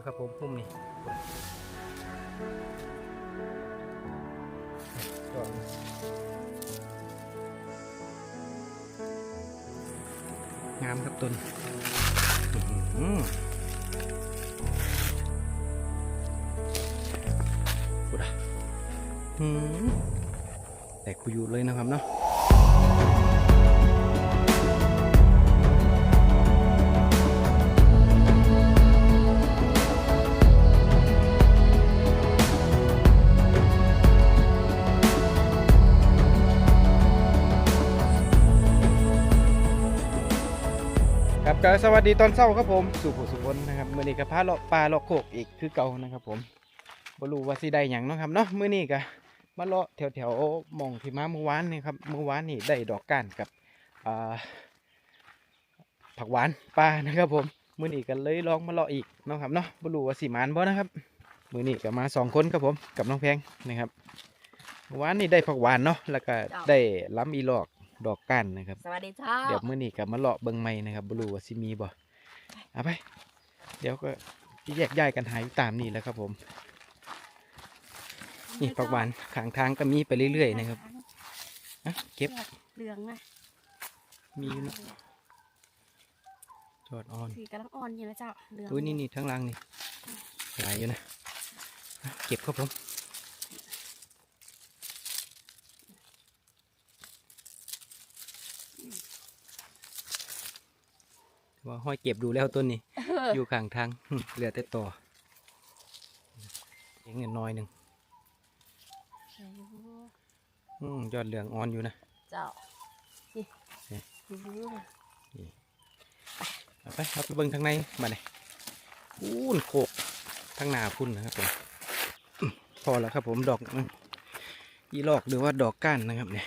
อยู่ครับผมพุ่มนี่ดอกงามครับต้นอื้อหือกูดะหืมแต่คุยูเลยนะครับเนาะ ครับก็สวัสดีตอนเช้าครับผมสุขุสุพนนะครับมื้อนี้ก็พาเลาะปลาเลาะโคกอีกคือเก่านะครับ ผมบ่รู้ว่าสิได้หยังเนาะครับเนาะมื้อนี้ก็มาเลาะแถวๆหม่องที่มาเมื่อวานนี่ครับเมื่อวานนี่ได้ดอกก้านกับอ่าผักหวานปลานะครับ ผมมื้อนี้ก็เลยลองมาเลาะอีกเนาะครับเนาะบ่รู้ว่าสิหมานบ่นะครับมื้อนี้ก็มาสองคนครับผมกับน้องแพงนะครับเมื่อวานนี่ได้ผักหวานเนาะแล้วก็ได้ล้ำอีหลอก ดอกก้านนะครับ สวัสดีเจ้าเดี๋ยวมื้อนี้ก็มาเลาะเบิ่งใหม่นะครับบ่รู้ว่าสิมีบ่เอาไป เดี๋ยวก็สิแยกย้ายกันหาอยู่ตามนี่แหล้วครับผม นี่ผักหวานข้างทางก็มีไปเรื่อยๆนะครับอะเก็บเหลืองนะมีอยู่เนาะจอดออนสีกำลังอ่อนอยู่นะเจ้าเหลืองอุ้ยนี่นี่ทั้งล่างนี่หลายอยู่นะอะเก็บครับผม ว่าห้อยเก็บดูแล้วต้นนี้เอออยู่ข้างทางเหลือแต่ต่อเองเงินน้อยหนึ่งอืมยอดเหลืองอ่อนอยู่นะ เจ้านี่นี่นี่เอาไปเอาไปเบิ่งทางในมาเลยพูนโคกทางหนาพุ่นนะครับผมอื้อพอแล้วครับผมดอกนึงอีลอกหรือว่าดอกก้านนะครับเนี่ย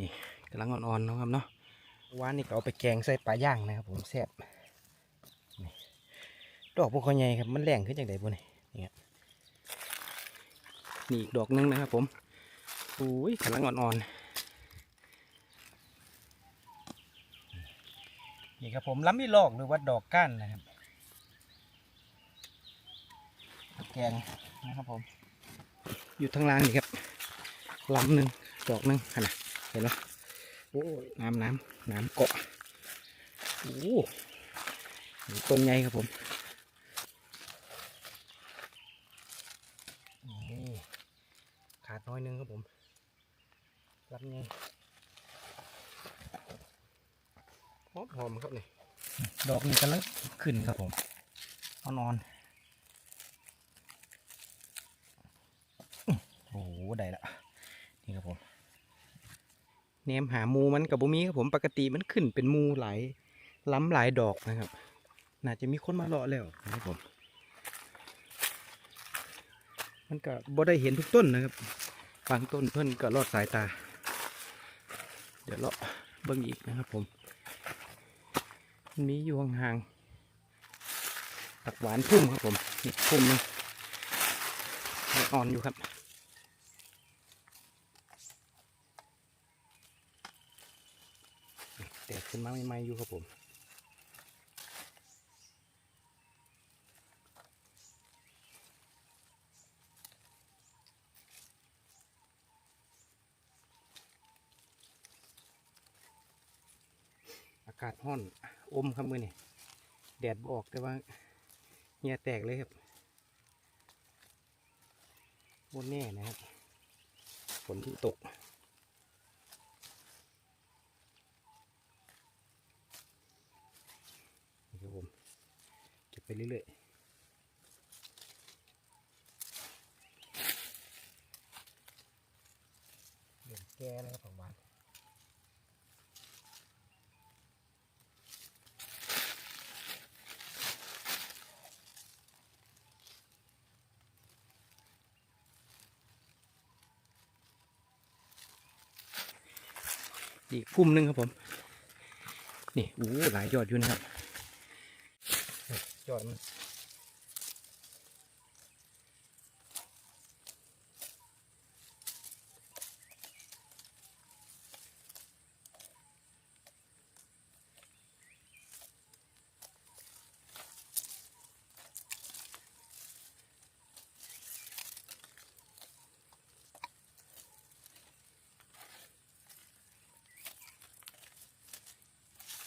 นี่กำลังอ่อนๆนะครับเนาะ วานนี่ก็เอาไปแกงใส่ปลาย่างนะครับผมแซ่บดอกพวกเขาใหญ่ครับมันแรงขึ้นจากไหนบุนี่นี่ครับนี่อีกดอกหนึงนะครับผมอุ้ยกำลังอ่อนๆนี่ครับผมล้ำอีลอกหรือว่าดอกก้านนะครับแกงนะครับผมอยู่ทางล่างนี่ครับลำหนึ่งดอกหนึ่งขนาดเห็นไหม โอ้ยน้ำน้ำน้ำเกาะโอ้นี่ต้นใหญ่ครับผมนี่ขาดน้อยหนึงครับผมรับไงหอมหอมครับนี่ดอกนี้กำลังขึ้นครับผมเอานอนโอ้โหได้ละนี่ครับผม เนมหาหมูมันกับบุมีครับผมปกติมันขึ้นเป็นหมูหลายล้ำหลายดอกนะครับ น่าจะมีคนมาเลาะแล้วนะครับผม มันก็บ่ได้เห็นทุกต้นนะครับบางต้นเพิ่นก็ลอดสายตา เดี๋ยวเลาะเบิ่งอีกนะครับผมมันมีอยู่ห่างๆผักหวานพุ่มครับผมนี่พุ่มนึงอ่อนอยู่ครับ แตก ขึ้นมาใหม่ๆอยู่ครับผมอากาศร้อนอมครับมือนี่แดดบออกแต่ว่าเหี่ยแตกเลยครับบนแน่นะครับฝนที่ตก นี่ครับผมเก็บ ไปเรื่อยๆเดี๋ยวแก้แล้วครับผมานอีกพุ่มหนึงครับผม นี่โอ้โหหลายยอดอยู่นะครับ ยอดมัน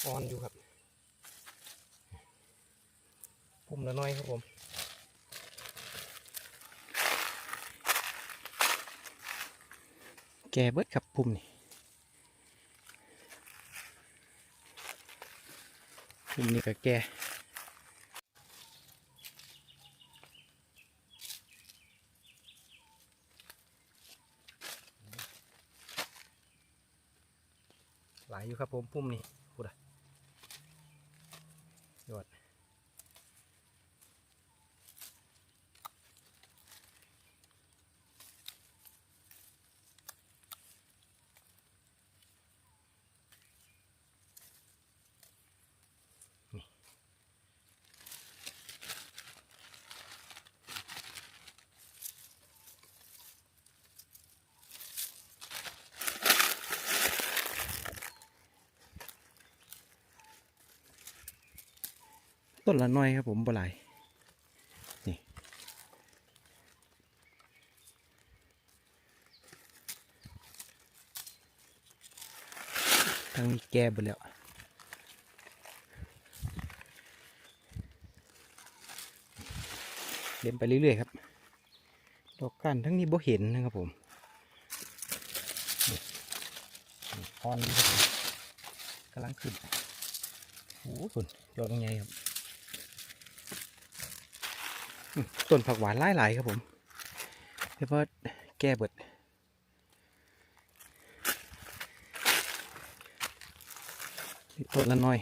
อ่อนอยู่ครับพุ่มละน้อยครับผม แกเบิดครับพุ่มนี่ พุ่มนี้ก็แก่หลายอยู่ครับผมพุ่มนี่พูดอะยอด ต้นละน้อยครับผมบ่หลายนี่ทางนี้แก่ไปแล้วเล่นไปเรื่อยๆครับ ดอกกันทั้งนี้บ่เห็นนะครับผมนี่อนดีครับผมกำลังขึ้นโอ้โหคุณยอดตรงไงครับ ต้นผักหวานหลายๆครับผมเรียกว่าแก้เบิดต้นละน้อย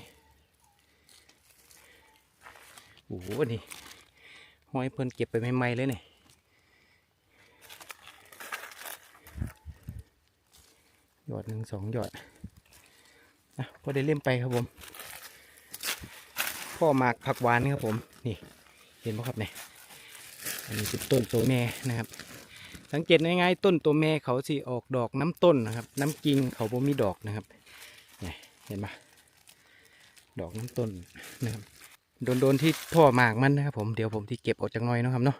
โอ้โห นี่ห้อยเพิ่นเก็บไปใหม่ๆเลยเนี่ยยอดหนึ่งสองหยอดอะพอได้เล่มไปครับผม พ่อหมากผักหวานครับผม นี่ เห็นไหมครับเนี่ย อันนี้เป็นต้นตัวแม่นะครับ สังเกตง่ายๆต้นตัวแม่เขาสิออกดอกน้ำต้นนะครับ น้ำกิ่งเขาบ่มีดอกนะครับเนี่ยเห็นปะดอกน้ำต้นนะครับโดนๆที่พ่อหมากมันนะครับผมเดี๋ยวผมที่เก็บออกจากหน้อยนะครับเนาะ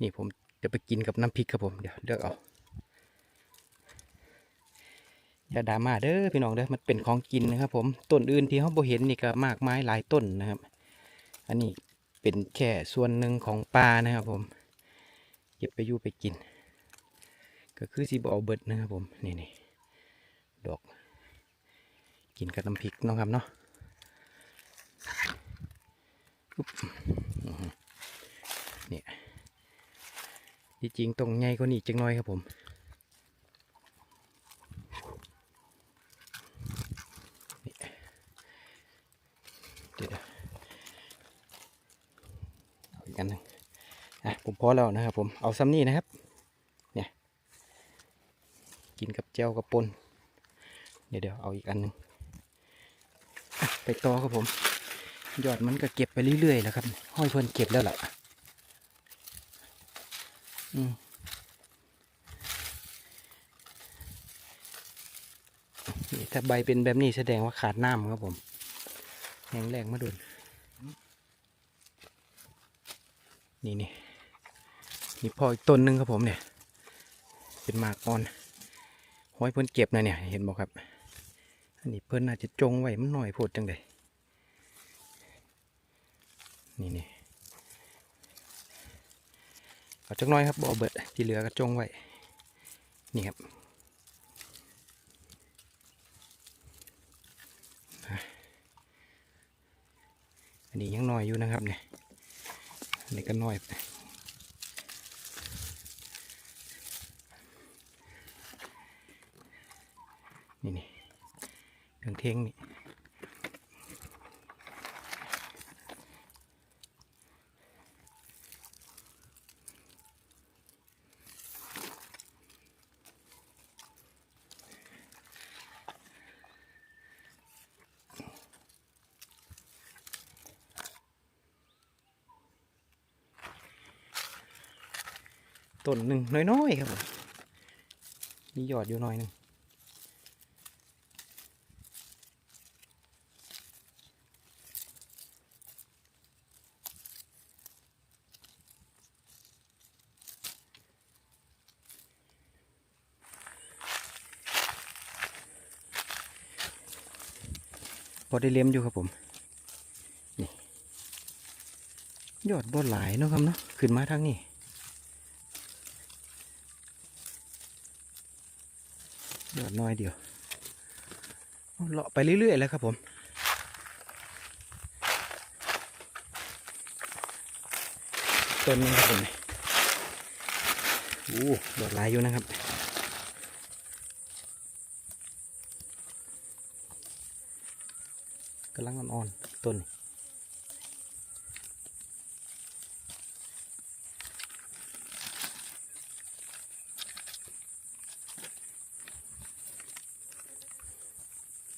นี่ผมจะไปกินกับน้ำพริกครับผมเดี๋ยวเลือกเอาอย่าดราม่าเด้อพี่น้องเด้อมันเป็นของกินนะครับผมต้นอื่นที่เขาบ่เห็นนี่ก็มากมายหลายต้นนะครับ อันนี้เป็นแค่ส่วนหนึ่งของปลานะครับผม เก็บไปอยู่ไปกิน ก็คือสีบเอาเบิดนะครับผมนี่นี่ดอก กินกับน้ำพริกเนาะครับเนาะอุ๊บเนี่ยที่จริงตรงใหญ่กว่านี้จังน้อยครับผมเดี๋ยวอาอีกอันหนึ่ง อะผมพอแล้วนะครับผมเอาซ้ำนี่นะครับ เนี่ย กินกับเจลกับปนเดี๋ยวเดี๋ยวเอาอีกอันหนึ่งไปต่อครับผม ยอดมันก็เก็บไปเรื่อยๆแล้วครับ ห้อยเพิ่นเก็บแล้วล่ะอืมนี่ถ้าใบเป็นแบบนี้แสดงว่าขาดน้ำครับผมแห้งแรงมาดุนนี่นี่ นี่พออีกต้นหนึงครับผมเนี่ย เป็นหมากอ่อนห้อยเพิ่นเก็บนะเนี่ย เห็นบอกครับ อันนี้เพิ่นอาจจะจงไว้มันหน่อยโพดจังใดนี่นี่เอาจักหน้อยครับบเอเบิดที่เหลือก็จงไว้ นี่ครับอันนี้ยังน้อยอยู่นะครับเนี่ยอันนี้ก็น้อยไป นี่นี่เรื่องเทงนี่ต้นหนึ่งน้อยๆครับผมมีหยอดอยู่หน่อยหนึ่ง พอได้เลี้ยมอยู่ครับผมนี่ยอดบ่หลายเนาะครับเนาะขึ้นมาทางนี้ยอดน้อยเดียวเลาะไปเรื่อยๆแล้วครับผมต้นนี้ครับผมอู้ดอกหลายอยู่นะครับ กำลัง อ่อนๆต้น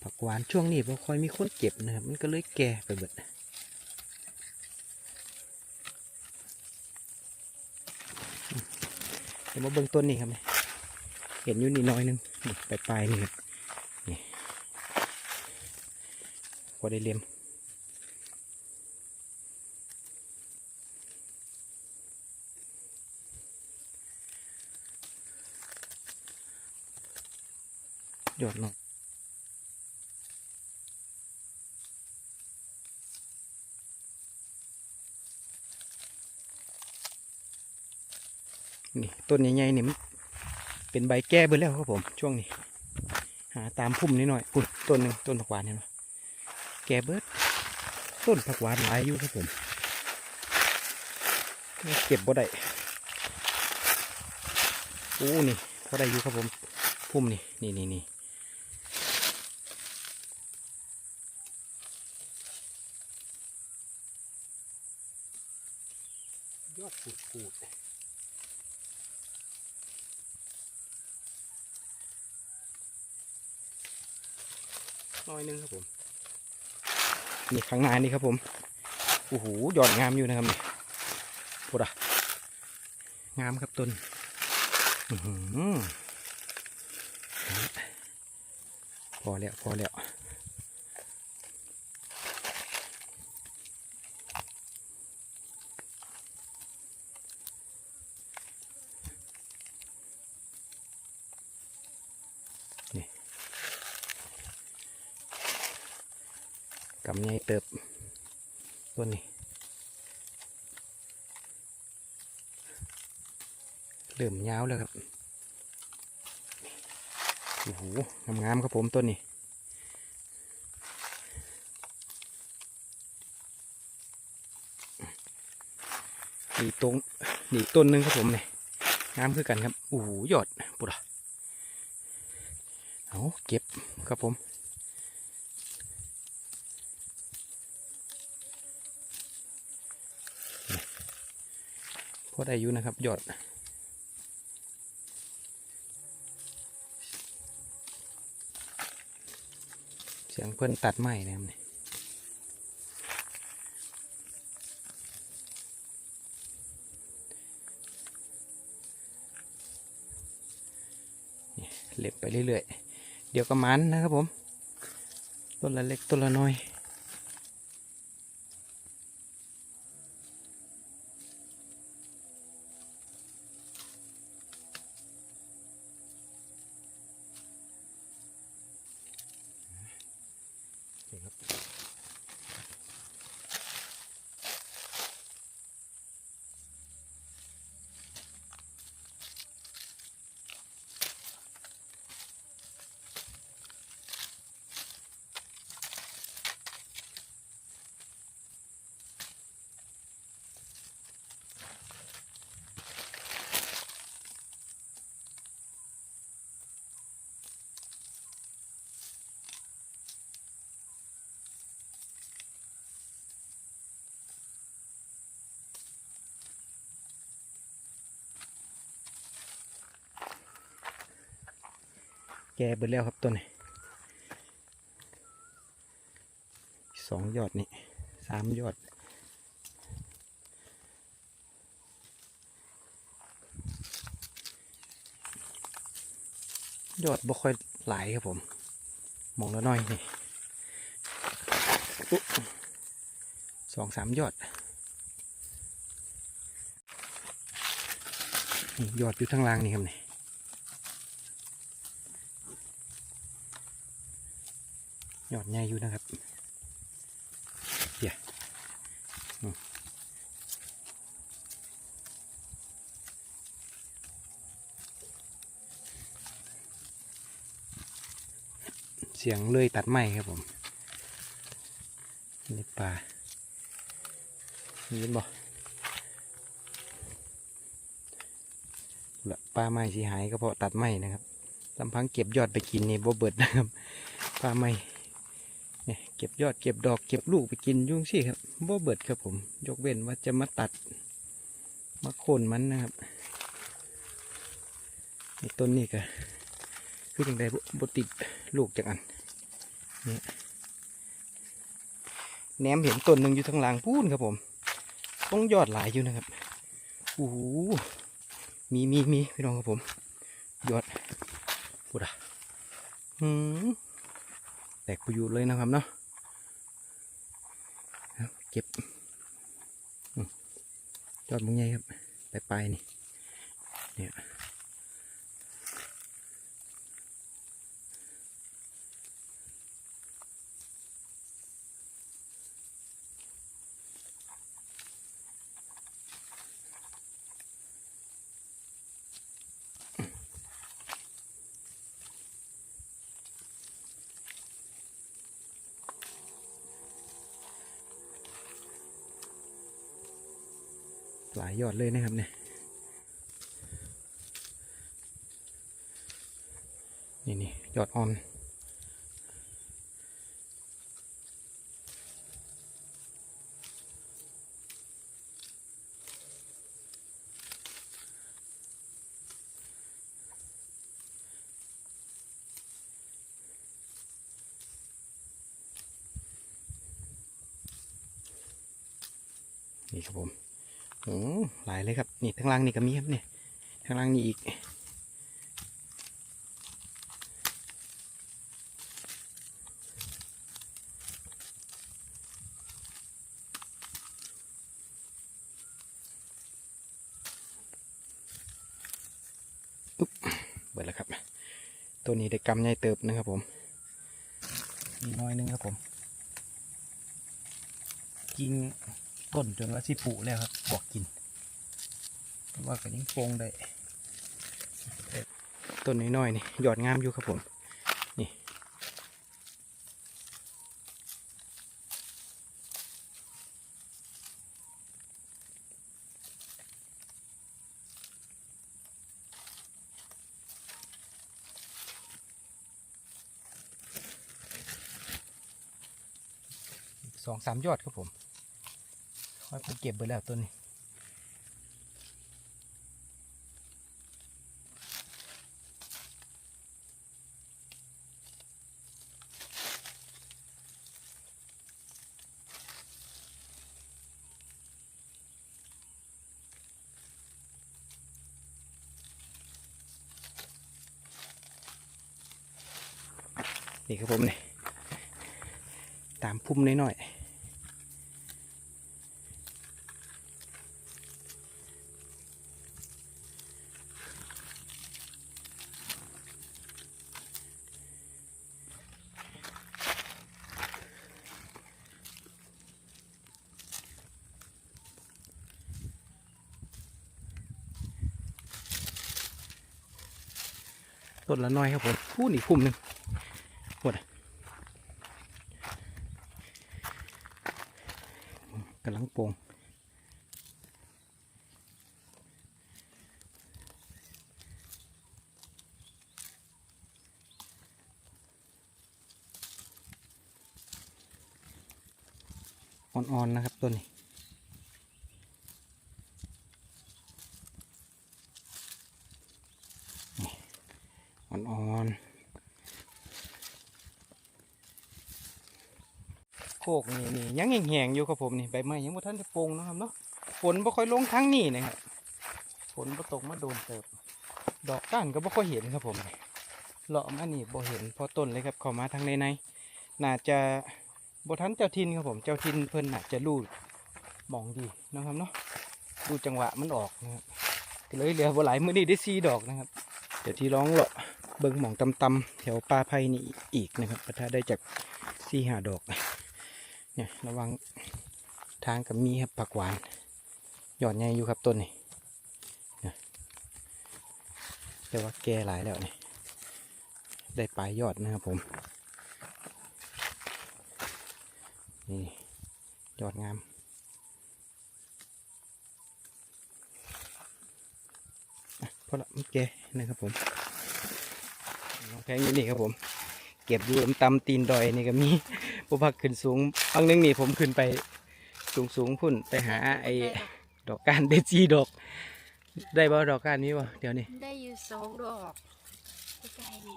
ผักหวานช่วงนี้บ่ค่อยมีคนเก็บนะครับมันก็เลยแก่ไปเบิดเดี๋ยวมาเบิ่งต้นนี้ครับเนี่ยเห็นอยู่นี่น้อยหนึงนี่ปลายปลายนี่ครับนี่ พอได้เลียมยอดเนาะนี่ต้นใหญ่ๆนี่เป็นใบแก้เบิดแล้วครับผมช่วงนี้ หาตามพุ่มนิดหน่อยปุ่นต้นหนึ่งต้นผักหวานเห็นไหม แก่เบิดต้นผักหวานหลายอยู่ครับผมเก็บบ่ได้อู้นี่พอได้อยู่ครับผมพุ่มนี่นี่นี่นี่ยอดปูดปูด น้อยหนึงครับผม นี่ข้างหน้านี่ครับผมโอ้โหยอดงามอยู่นะครับนี่พูดอะงามครับต้นอือหือพอแล้วพอแล้วำไงเติบต้นนี้ เริ่มยาวแล้วครับ โอ้โหงามๆครับผมต้นนี้นี่ตรงนี่ต้นหนึงครับผมนี่งามคือกันครับ โอ้โหยอดปุระเอาเก็บครับผม อได้อยู่นะครับยอดเสียงเพื่อนตัดไม้นะครับนี่นี่เล็บไปเรื่อยๆ เดี๋ยวก็มันนะครับผม ต้นละเล็กต้นละน้อย ก่เบิดแล้วครับต้นนี้สองยอดนี่สามยอด ยอดบ่ค่อยหลายครับผม มองแล้วน้อยนี่อุ๊สองสามยอด ยอดอยู่ทั้งล่างนี่ครับนี่ ยอดใหญ่อยู่นะครับเดี๋ยวเสียงเลื่อยตัดไม้ครับผมนี่ป่ายินบ่ปลาไม้สีหายก็เพราะตัดไม้นะครับลำพังเก็บยอดไปกินนี่บ่เบิดนะครับปลาไม้ เนี่ยเก็บยอดเก็บดอกเก็บลูกไปกินยุ่จั่งสิครับบ่เบิดครับผม ยกเว้นว่าจะมาตัด มาโค่นมันนะครับนี่ต้นนี้ก็คือจังไดบ่บ่ติดลูกจากอันนี่แหนมเห็นต้นหนึ่งอยู่ทางหลังพูนครับผม ต้องยอดหลายอยู่นะครับโอ้โหมีมีมีพี่น้องครับผม ยอดพูดอะหืม แตกประยูเลยนะครับเนาะเก็บอืมยอดมึงไงครับ ไปลายๆนี่เนี่ย หลายยอดเลยนะครับเนี่ยนี่นี่ยอดอ่อนนี่ครับผม โอ้หลายเลยครับ นี่ทางล่างนี่ก็มีครับเนี่ยทางล่างนี่อีกอุ๊บเบิดแล้วครับ ตัวนี้ได้กำใหญ่เติบนะครับผมน้อยนึงครับผม กิน ต้นจนว่าสิปุแล้วครับบอกกินว่าก็ยังโปงได้ต้นน้อยๆนี่ยอดงามอยู่ครับผมนี่สองสามยอดครับผม อยไปเก็บไปแล้วต้นนี้ นี่ครับผมนี่ตามพุ่มน้อยๆ ต้นละน้อยครับผมพูดอีกพุ่มหนึ่งหมดกำลังโป่งอ่อนๆนะครับต้นนี้ อ่อนๆ โคกนี่นี่ยังแห้งๆอยู่ครับผมนี่ใบไม้ยังบ่ทันจะปงเนาะครับเนาะฝนบ่ค่อยลงทั้งนี่นะครับฝนบ่ตกมาโดนเติบ ดอกก้านก็บ่ค่อยเห็นครับผมเลาะมานี่บ่เห็นพอต้นเลยครับเข้ามาทางในในน่าจะบ่ทันเจ้าทินครับผมเจ้าทินเพิ่นน่าจะรู้มองดีเนาะครับเนาะดูจังหวะมันออกนะครับก็เลยเหลือบ่หลายมื้อนี้ได้สี่ดอกนะครับ เดี๋ยวที่ร้องเลาะเบิ่งหมองตำๆแถวปลาไผ่นี่อีกนะครับประทาได้จากสี่ห้าดอก เนี่ยระวังทางกับมีครับผักหวานยอดใหญ่อยู่ครับต้นนี้เนี่ยแต่ว่าแก่หลายแล้วนี่ได้ปลายยอดนะครับผมนี่ยอดงามอพอละโอเคนะครับผมน้องแพงอยู่นี่ครับผม เก็บอยู่ตำตีนดอยนี่ก็มี ผู้พักขึ้นสูงบางนึงนี่ผมขึ้นไปสูงสูงๆพุ่นไปหาไอ้ดอกก้านเดจีดอก ได้บ่ดอกก้านนี้บ่เดี๋ยวนี้ได้อยู่สองดอกใกล้ๆนี่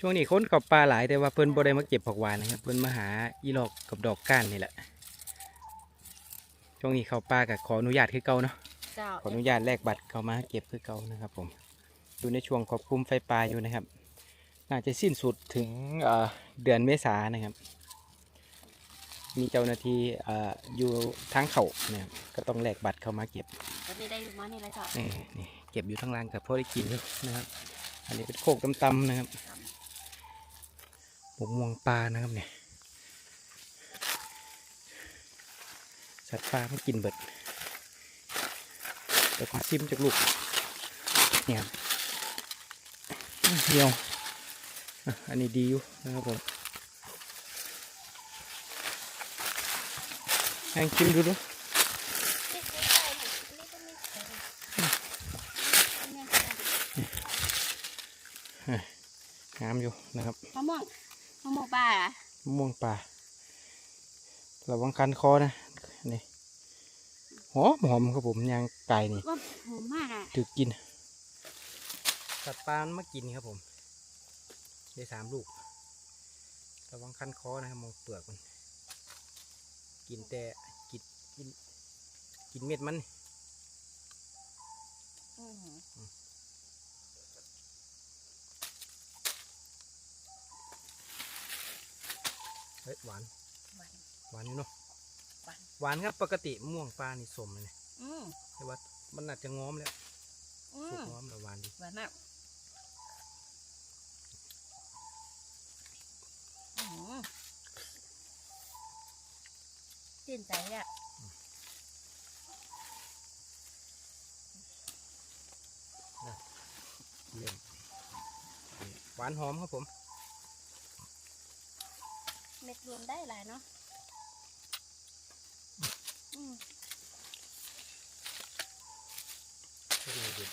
ช่วงนี้คนกับปลาหลายแต่ว่าเพิ่นบ่ได้มาเก็บผักหวานนะครับเพิ่นมาหาอีหลอกกับดอกก้านนี่แหละช่วงนี้เขาปลากับขออนุญาตคือเก่าเนาะเจ้าขออนุญาตแลกบัตรเข้ามาเก็บคือเก่านะครับผมอยู่ในช่วงควบคุมไฟป่าอยู่นะครับ น่าจะสิ้นสุดถึงเอ่อเดือนเมษายนนะครับ มีเจ้าหน้าที่เอ่ออยู่ทางเขานะครับก็ต้องแลกบัตรเข้ามาเก็บวันนี้ได้อยู่มานี่แหละเจ้านี่นี่เก็บอยู่ทั้งล่างกับพ่อได้กินอยู่นะครับ อันนี้เป็นโคกตำๆนะครับหมกม่วงปลานะครับเนี่ยสัตว์ป่าไม่กินเบิดแต่ขอชิมจากลูกเนี่ยครับเดียวอะอันนี้ดีอยู่นะครับผม แองชิมดูดูงามอยู่นะครับมะม่วงมะม่วงป่าอะมะม่วงป่าระวังคันคอนะนี่หอมหอมครับผมยางไก่นี่ว่าหอมมากอะถือกินสัตว์ป่ามันมากินครับผมได้สามลูกระวังคันคอนะครับมองเปลือกมัน กินแต่กินกินกินเม็ดมันอื้อหือเฮ้ยหวาน หวานหวานอยู่เนาะหวานหวานครับปกติมะม่วงปลานี่สมเลยนะอืมแต่ว่ามันอาจจะง้อมแล้วอืสุกมง้อมแล้วหวานดี หวานมากอื้อหือ ชื่นใจอะเยี่ยมนี่หวานหอมครับผม เม็ดรวมได้หลายเนาะอืมก็ดีดี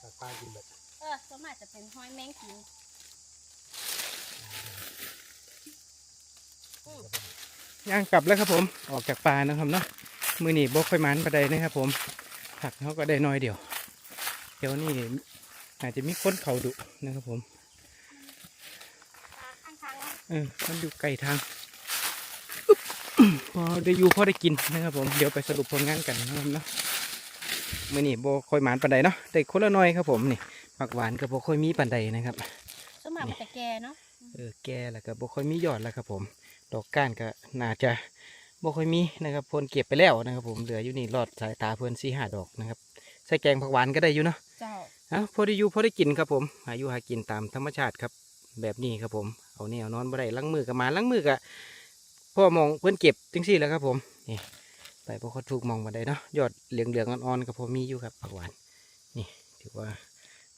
ตัดปลากินแบบเออสวนมากจะเป็นห้อยแมงกิน ย่างกลับแล้วครับผมออกจากปลานะครับเนาะมือหนีบกค่อยมันประใดนะครับผม ผักเขาก็ได้น้อยเดียว เดี๋ยวนี้อาจจะมีคนเขาดุนะครับผมข้างๆเนาะเออมันอยู่ไกลทางอึ๊บพอได้อยู่พอได้กินนะครับผม เดี๋ยวไปสรุปผลงานกันนะครับเนาะมือนี่โบค่อยหมานปันใดเนาะได้คนละหน้อยครับผมนี่ผักหวานกับโบค่อยมีปันใดนะครับสวนมากมันจะแก่เนาะเออแก่แล้วก็บ่ค่อยมียอดแล้วครับผม ดอกก้านก็น่าจะบ่ค่อยมีนะครับเพิ่นเก็บไปแล้วนะครับ ผมเหลืออยู่นี่รอดสายตาเพิ่นสี่ห้าดอกนะครับใส่แกงผักหวานก็ได้อยู่เนาะเจ้าเอ้าพอได้อยู่พอได้กินครับผมหาอยู่หากินตามธรรมชาติครับ แบบนี้ครับผมเอาแนวนอนบ่ได้ล้างมือกับมาล้างมือกับพ่อมองเพิ่นเก็บจังซี่แหล้วครับผมนี่ไปบ่ค่อยถูกมองมาได้เนาะยอดเหลืองๆอ่อนๆก็พอมีอยู่ครับผักหวานนี่ถือว่า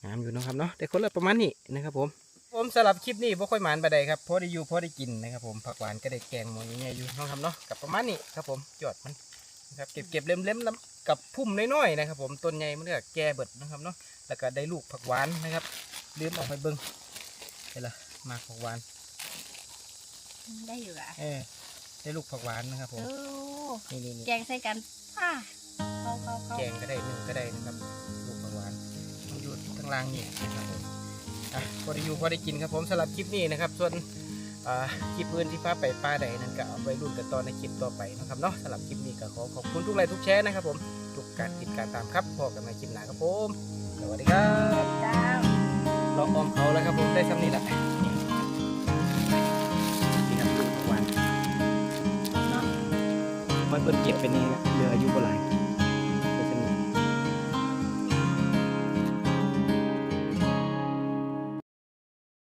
งามอยู่เนาะครับเนาะได้คนละประมาณนี้นะครับผม ผมสำหรับคลิปนี้บ่ค่อยหมานไปใดครับพอได้อยู่พอได้กินนะครับผมผักหวานก็ได้แกงหมูใหญ่ๆอยู่เนาะครับเนาะกับประมาณนี้ครับผมยอดมันนะครับเก็บเก็บเล็มๆแล้วกับพุ่มน้อยๆนะครับ ผมต้นใหญ่มันก็แก่เบิดนะครับเนาะแล้วก็ได้ลูกผักหวานนะครับลืมเออกไปเบิ้งเห็นละมากผักหวานได้อยู่อะเออได้ลูกผักหวานนะครับผมโอ้นี่นี่นี่แกงใส่กันอ่าเข้าเข้าเข้าแกงก็ได้นึ่งก็ได้นะครับลูกผักหวานมันอยู่ทางล่างนี่นะครับผม อะพอได้อยู่พอได้กินครับผมสำหรับคลิปนี้นะครับ ส่วนคลิปอื่นที่ฟ้าไปป้าใดนั้นก็เอาไว้รุ่นกันตอนในคลิปต่อไปนะครับเนาะสำหรับคลิปนี้ก็ขอขอบคุณทุกไลค์ทุกแชร์นะครับผมทุกการติดการตามครับพอกันในคลิปหน้าครับผมสวัสดีครับลองออมเขาแล้วครับผมได้ซ้ำนี่แหละนี่นี่ครับทุกวันะมันเปิดเก็บไปนี่เหลืออายุเท่าไหร่